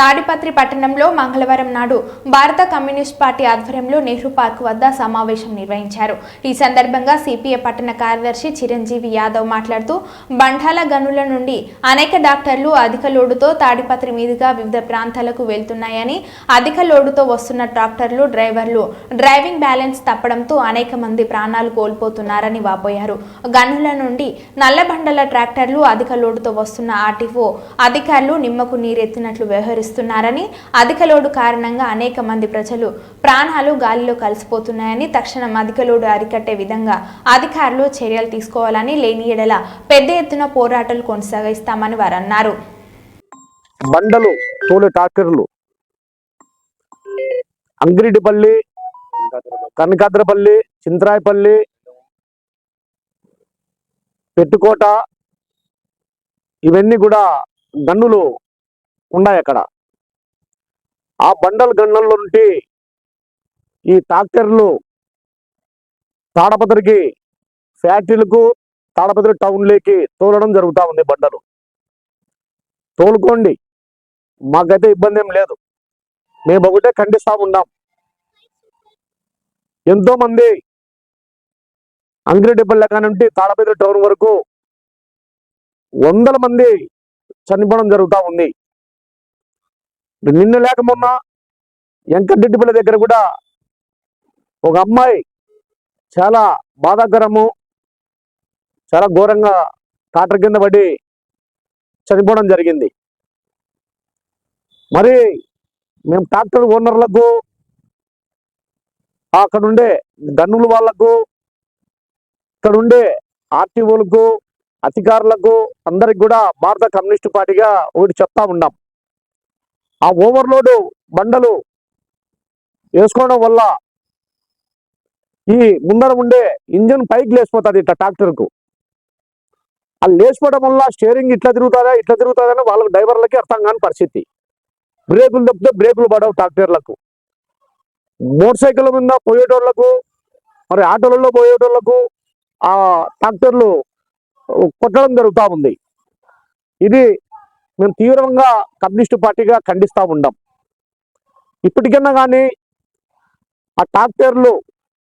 తాడిపత్రి పట్టణంలో మంగళవారం నాడు భారత కమ్యూనిస్ట్ పార్టీ ఆధ్వర్యంలో నెహ్రూ పార్క్ వద్ద సమావేశం నిర్వహించారు. ఈ సందర్భంగా సిపిఐ పట్టణ కార్యదర్శి చిరంజీవి యాదవ్ మాట్లాడుతూ బండాల గనుల నుండి అనేక డాక్టర్లు అధిక లోడుతో తాడిపత్రి మీదుగా వివిధ ప్రాంతాలకు వెళ్తున్నాయని అధిక లోడుతో వస్తున్న ట్రాక్టర్లు డ్రైవర్లు డ్రైవింగ్ బ్యాలెన్స్ తప్పడంతో అనేక మంది ప్రాణాలు కోల్పోతున్నారని వాపోయారు. గనుల నుండి నల్లబండల ట్రాక్టర్లు అధిక లోడుతో వస్తున్న ఆర్టీఓ అధికారులు నిమ్మకు నీరెత్తినట్లు వ్యవహరిస్తున్నారని అధిక లోడు కారణంగా అనేక మంది ప్రజలు ప్రాణాలు గాలిలో కలిసిపోతున్నాయని తక్షణం అధిక లోడు అరికట్టే విధంగా అధికారులు చర్యలు తీసుకోవాలని లేని ఎడల పెద్ద ఎత్తున పోరాటాలు కొనసాగిస్తామని వారు అన్నారు బండలు తోలు ట్రాక్టర్లు అంగిరెడ్డిపల్లి కనకాద్రపల్లి చింతరాయపల్లి పెట్టుకోట ఇవన్నీ కూడా గన్నులు ఉన్నాయి అక్కడ. ఆ బండల గండంలో నుండి ఈ ట్రాక్టర్లు తాడపత్రికి ఫ్యాక్టరీలకు తాడపత్రి టౌన్లోకి తోలడం జరుగుతూ ఉంది బండలు. తోలుకోండి. మాకైతే ఇబ్బంది ఏం లేదు. మేము ఒకటే ఖండిస్తా ఉన్నాం. ఎంతో మంది అంగిరెడ్డిపల్లి కానుంటి టౌన్ వరకు వందల మంది చనిపోవడం జరుగుతూ ఉంది. నిన్న లేక మొన్న వెంకటరెడ్డిపల్లి దగ్గర కూడా ఒక అమ్మాయి చాలా బాధాకరము చాలా ఘోరంగా టాటర్ కింద పడి చనిపోవడం జరిగింది. మరి మేము ట్రాక్టర్ ఓనర్లకు అక్కడ ఉండే గన్నుల వాళ్ళకు ఇక్కడ ఉండే ఆర్టీఓలకు అధికారులకు అందరికి కూడా భారత కమ్యూనిస్ట్ పార్టీగా ఒకటి చెప్తా ఉన్నాం. ఆ ఓవర్లోడ్ బండలు వేసుకోవడం వల్ల ఈ ముందర ఉండే ఇంజన్ పైకి లేచిపోతుంది ఇట్లా ట్రాక్టర్కు. అది లేచిపోవడం వల్ల స్టీరింగ్ ఇట్లా తిరుగుతుందా ఇట్లా తిరుగుతుందని వాళ్ళ డ్రైవర్లకి అర్థం కాని పరిస్థితి. బ్రేకులు తప్పితే బ్రేకులు పడవు ట్రాక్టర్లకు. మోటార్ సైకిల్ మీద పోయేటోళ్ళకు మరి ఆటోలలో పోయేటోళ్ళకు ఆ ట్రాక్టర్లు కొట్టడం జరుగుతూ ఉంది. ఇది మేము తీవ్రంగా కమ్యూనిస్టు పార్టీగా ఖండిస్తూ ఉన్నాం ఇప్పటికన్నా కానీ ఆ ట్రాక్టర్లు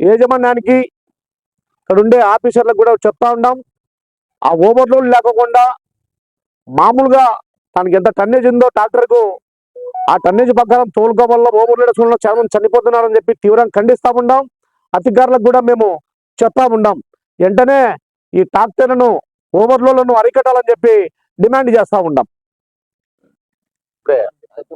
యాజమాన్యానికి ఇక్కడ ఉండే ఆఫీసర్లకు కూడా చెప్తా ఉన్నాం ఆ ఓవర్లోడ్ లేకుండా మామూలుగా తనకి ఎంత టన్నేజ్ ఉందో ట్రాక్టర్కు ఆ టన్నేజ్ ప్రకారం తోలుకో వల్ల ఓవర్లోడ్ వల్ల చాలా మంది చనిపోతున్నారని చెప్పి తీవ్రంగా ఖండిస్తూ ఉన్నాం అధికారులకు కూడా మేము చెప్తా ఉన్నాం వెంటనే ఈ ట్రాక్టర్లను ఓవర్లోడ్లను అరికట్టాలని చెప్పి డిమాండ్ చేస్తూ ఉన్నాం 对。他就